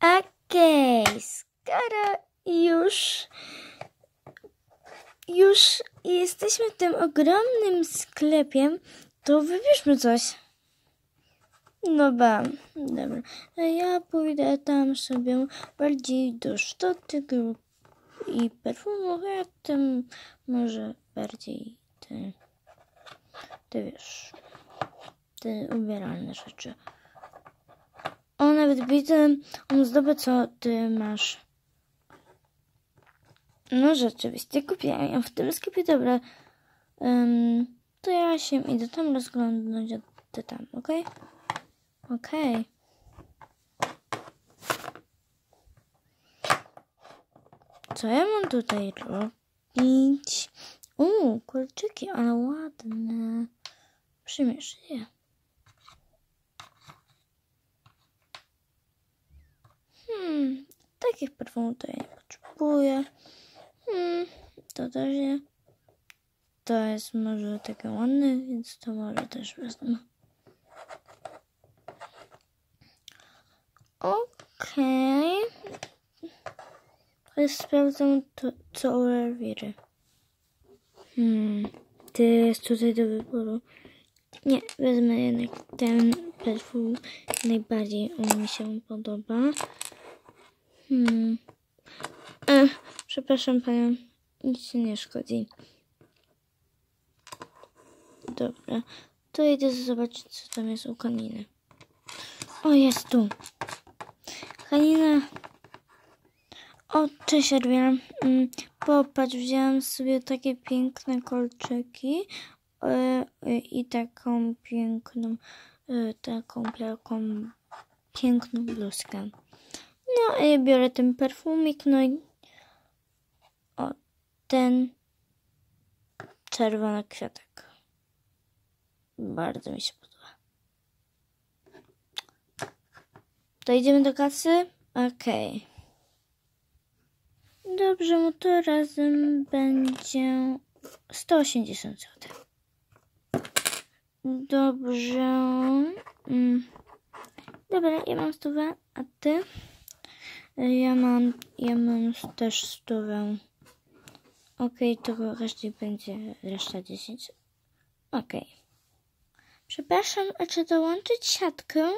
Okej, skoro już już jesteśmy w tym ogromnym sklepie, to wybierzmy coś. No ba, dobra. A ja pójdę tam sobie bardziej do grup i perfumów, a tym może bardziej te, te wiesz, te ubieralne rzeczy. Nawet widzę, on zdobył, co ty masz. No rzeczywiście, kupiłam ją w tym sklepie, dobra. Ym, to ja się idę tam rozglądnąć, a ty tam, okej? Okej. Co ja mam tutaj robić? Uuu, kolczyki, ale ładne. Przymierz je. Hmm, takich perfumów to ja nie potrzebuję. Hmm, to też nie. To jest może takie ładne, więc to może też wezmę. Okej. Okay. Sprawdzam to, co u rewiry. Hmm, ty jest tutaj do wyboru. Nie, wezmę jednak ten perfum. Najbardziej on mi się podoba. Hmm. Ech, przepraszam panią, nic się nie szkodzi. Dobra, to idę zobaczyć, co tam jest u kaniny. O, jest tu. Kanina. O, cześć, Erwina. Mm, popatrz, wzięłam sobie takie piękne kolczyki yy, i taką piękną, yy, taką taką piękną bluzkę. No, ja biorę ten perfumik, no i o, ten czerwony kwiatek. Bardzo mi się podoba. To idziemy do kasy? Okej. Okay. Dobrze, no to razem będzie 180 zł. Dobrze. Mm. Dobra, ja mam stówę, a ty? Ja mam, ja mam też stówę. Okej, okay, to reszcie będzie reszta 10. Okej. Okay. Przepraszam, a czy dołączyć siatkę?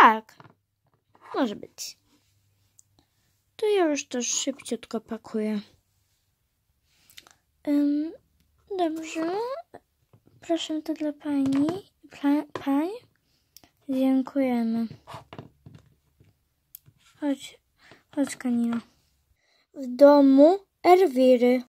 Tak. Może być. To ja już to szybciutko pakuję. Dobrze. Proszę to dla pani. Pra, pań. Dziękujemy. Chodź, chodź kanina. W domu Erwiry.